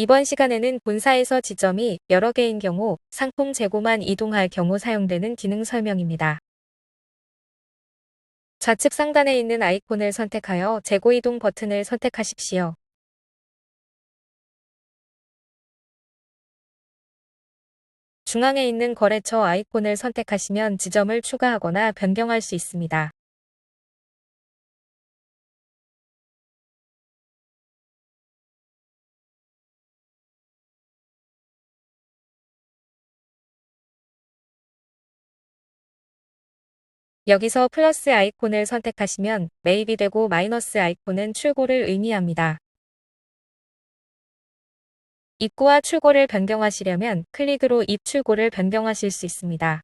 이번 시간에는 본사에서 지점이 여러 개인 경우 상품 재고만 이동할 경우 사용되는 기능 설명입니다. 좌측 상단에 있는 아이콘을 선택하여 재고 이동 버튼을 선택하십시오. 중앙에 있는 거래처 아이콘을 선택하시면 지점을 추가하거나 변경할 수 있습니다. 여기서 플러스 아이콘을 선택하시면 매입이 되고 마이너스 아이콘은 출고를 의미합니다. 입고와 출고를 변경하시려면 클릭으로 입출고를 변경하실 수 있습니다.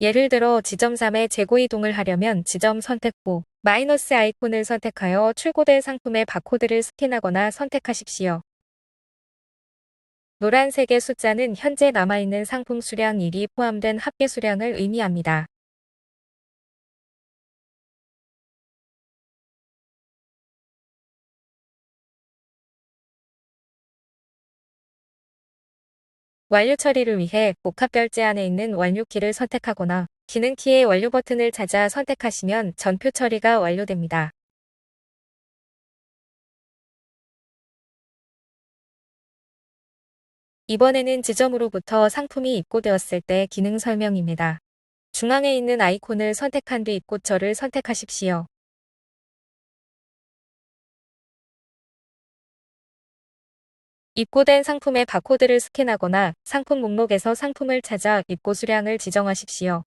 예를 들어 지점 3에 재고 이동을 하려면 지점 선택 후 마이너스 아이콘을 선택하여 출고된 상품의 바코드를 스캔하거나 선택하십시오. 노란색의 숫자는 현재 남아있는 상품 수량 1이 포함된 합계 수량을 의미합니다. 완료 처리를 위해 복합별제 안에 있는 완료 키를 선택하거나 기능 키의 완료 버튼을 찾아 선택하시면 전표 처리가 완료됩니다. 이번에는 지점으로부터 상품이 입고되었을 때 기능 설명입니다. 중앙에 있는 아이콘을 선택한 뒤 입고처를 선택하십시오. 입고된 상품의 바코드를 스캔하거나 상품 목록에서 상품을 찾아 입고 수량을 지정하십시오.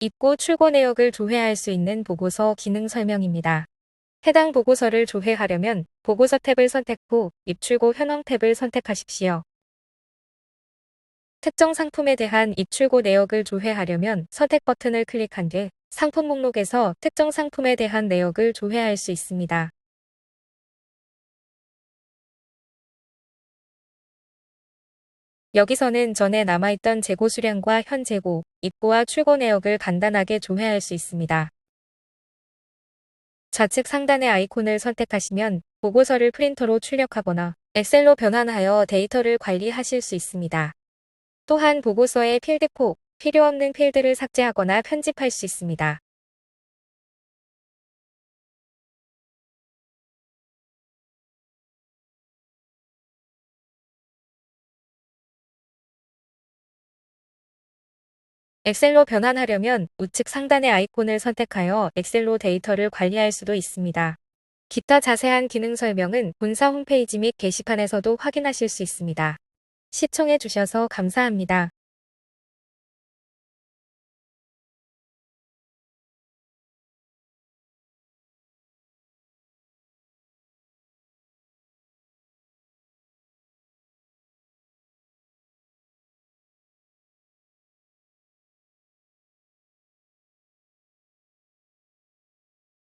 입고 출고 내역을 조회할 수 있는 보고서 기능 설명입니다. 해당 보고서를 조회하려면 보고서 탭을 선택 후 입출고 현황 탭을 선택하십시오. 특정 상품에 대한 입출고 내역을 조회하려면 선택 버튼을 클릭한 뒤 상품 목록에서 특정 상품에 대한 내역을 조회할 수 있습니다. 여기서는 전에 남아있던 재고 수량과 현 재고, 입고와 출고 내역을 간단하게 조회할 수 있습니다. 좌측 상단의 아이콘을 선택하시면 보고서를 프린터로 출력하거나 엑셀로 변환하여 데이터를 관리하실 수 있습니다. 또한 보고서의 필드 코, 필요 없는 필드를 삭제하거나 편집할 수 있습니다. 엑셀로 변환하려면 우측 상단의 아이콘을 선택하여 엑셀로 데이터를 관리할 수도 있습니다. 기타 자세한 기능 설명은 본사 홈페이지 및 게시판에서도 확인하실 수 있습니다. 시청해 주셔서 감사합니다.